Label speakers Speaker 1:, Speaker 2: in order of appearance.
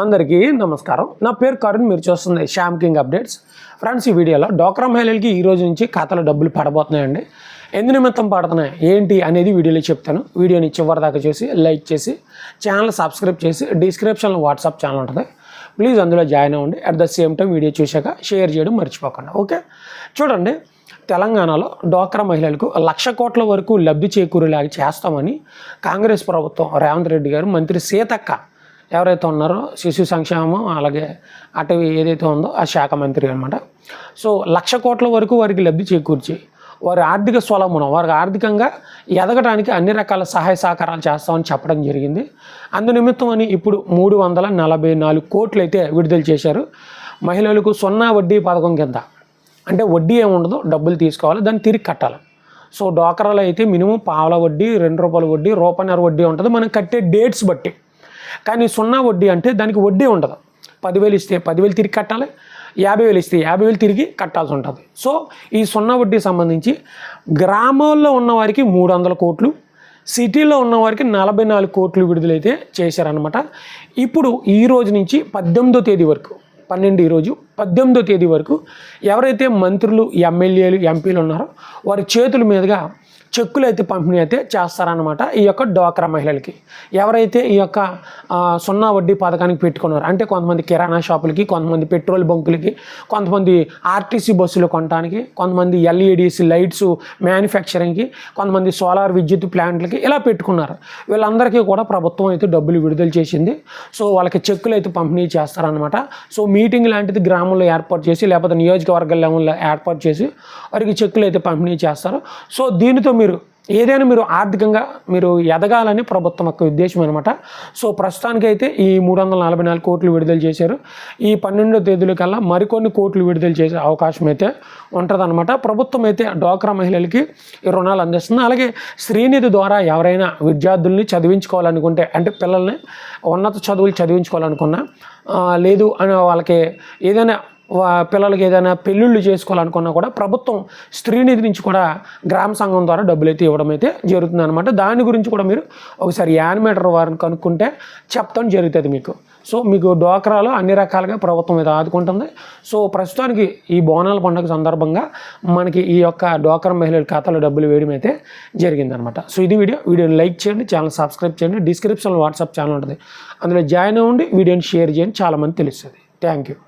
Speaker 1: అందరికీ నమస్కారం. నా పేరు కరుణ్ మీరు చూస్తుంది శ్యామ్ కింగ్ అప్డేట్స్. ఫ్రెండ్స్ ఈ వీడియోలో డోక్రా మహిళలకి ఈ రోజు నుంచి ఖాతాలో డబ్బులు పడబోతున్నాయండి. ఎందు నిమిత్తం పడుతున్నాయి? ఏంటి అనేది వీడియోలో చెప్తాను. వీడియోని చివరి దాకా చూసి లైక్ చేసి ఛానల్ సబ్స్క్రైబ్ చేసి డిస్క్రిప్షన్లో వాట్సాప్ ఛానల్ ఉంటుంది. ప్లీజ్ అందులో జాయిన్ అవ్వండి. At the same time video చూశాక షేర్ చేయడం మర్చిపోకండి. ఓకే? చూడండి తెలంగాణలో డోక్రా మహిళలకు లక్ష కోట్ల వరకు లబ్ధి చేకూరేలాగా చేస్తామని కాంగ్రెస్ ప్రభుత్వం రేవంత్ రెడ్డి గారు మంత్రి సీతక్క ఎవరైతే ఉన్నారో శిశు సంక్షేమం అలాగే అటవీ ఏదైతే ఉందో ఆ శాఖ మంత్రి అనమాట సో లక్ష కోట్ల వరకు వారికి లబ్ధి చేకూర్చి వారి ఆర్థిక స్వలమునం వారికి ఆర్థికంగా ఎదగడానికి అన్ని రకాల సహాయ సహకారాలు చేస్తామని చెప్పడం జరిగింది. అందు నిమిత్తం అని ఇప్పుడు మూడు వందల నలభై నాలుగు కోట్లు అయితే విడుదల చేశారు. మహిళలకు సున్నా వడ్డీ పథకం కింద. అంటే వడ్డీ ఏముండదు డబ్బులు తీసుకోవాలి దాన్ని తిరిగి కట్టాలి. సో డోకరాలో అయితే మినిమం పావుల వడ్డీ రెండు రూపాయల వడ్డీ రూపాయన్నర వడ్డీ ఉంటుంది. మనం కట్టే డేట్స్ బట్టి. కానీ సున్నా వడ్డీ అంటే దానికి వడ్డీ ఉండదు. పదివేలు ఇస్తే పదివేలు తిరిగి కట్టాలి యాభై వేలు ఇస్తే యాభై వేలు తిరిగి కట్టాల్సి ఉంటుంది. సో ఈ సున్నా వడ్డీ సంబంధించి గ్రామాల్లో ఉన్నవారికి మూడు వందల కోట్లు సిటీలో ఉన్నవారికి నలభై నాలుగు కోట్లు విడుదలైతే చేశారనమాట ఇప్పుడు ఈ రోజు నుంచి పద్దెనిమిదో తేదీ వరకు పన్నెండు ఈరోజు పద్దెనిమిదో తేదీ వరకు ఎవరైతే మంత్రులు ఎమ్మెల్యేలు ఎంపీలు ఉన్నారో వారి చేతుల మీదుగా చెక్కులు అయితే పంపిణీ అయితే చేస్తారనమాట ఈ యొక్క డోక్రా మహిళలకి. ఎవరైతే ఈ యొక్క సున్నా వడ్డీ పథకానికి పెట్టుకున్నారు అంటే కొంతమంది కిరాణా షాపులకి కొంతమంది పెట్రోల్ బంకులకి కొంతమంది ఆర్టీసీ బస్సులు కొనడానికి కొంతమంది ఎల్ఈడిసి లైట్స్ మ్యానుఫ్యాక్చరింగ్కి కొంతమంది సోలార్ విద్యుత్ ప్లాంట్లకి ఇలా పెట్టుకున్నారు. వీళ్ళందరికీ కూడా ప్రభుత్వం అయితే డబ్బులు విడుదల చేసింది. సో వాళ్ళకి చెక్కులు అయితే పంపిణీ చేస్తారనమాట సో మీటింగ్ లాంటిది గ్రామంలో ఏర్పాటు చేసి లేకపోతే నియోజకవర్గ లెవెల్లో ఏర్పాటు చేసి వారికి చెక్కులు అయితే పంపిణీ చేస్తారు. సో దీనితో మీరు ఏదైనా మీరు ఆర్థికంగా మీరు ఎదగాలని ప్రభుత్వం యొక్క ఉద్దేశం అనమాట సో ప్రస్తుతానికైతే ఈ మూడు వందల నలభై నాలుగు కోట్లు విడుదల చేశారు. ఈ పన్నెండో తేదీల కల్లా మరికొన్ని కోట్లు విడుదల చేసే అవకాశం అయితే ఉంటుందన్నమాట. ప్రభుత్వం అయితే డోక్రా మహిళలకి రుణాలు అందిస్తుంది. అలాగే శ్రీనిధి ద్వారా ఎవరైనా విద్యార్థుల్ని చదివించుకోవాలనుకుంటే అంటే పిల్లల్ని ఉన్నత చదువులు చదివించుకోవాలనుకున్నా లేదు అని వాళ్ళకి ఏదైనా పిల్లలకి ఏదైనా పెళ్ళిళ్ళు చేసుకోవాలనుకున్నా కూడా ప్రభుత్వం స్త్రీనిధి నుంచి కూడా గ్రామ సంఘం ద్వారా డబ్బులు అయితే ఇవ్వడం అయితే జరుగుతుంది అనమాట దాని గురించి కూడా మీరు ఒకసారి యానిమేటర్ వారిని కనుక్కుంటే చెప్తాం జరుగుతుంది మీకు. సో మీకు డోక్రాలో అన్ని రకాలుగా ప్రభుత్వం మీద ఆదుకుంటుంది. సో ప్రస్తుతానికి ఈ బోనాల పండుగ సందర్భంగా మనకి ఈ యొక్క డోక్రా మహిళల ఖాతాలో డబ్బులు వేయడం అయితే జరిగిందనమాట సో ఇది వీడియో. వీడియోని లైక్ చేయండి ఛానల్ సబ్స్క్రైబ్ చేయండి. డిస్క్రిప్షన్లో వాట్సాప్ ఛానల్ ఉంటుంది. అందులో జాయిన్ అవ్వండి వీడియోని షేర్ చేయండి. చాలామంది తెలుస్తుంది. Thank you.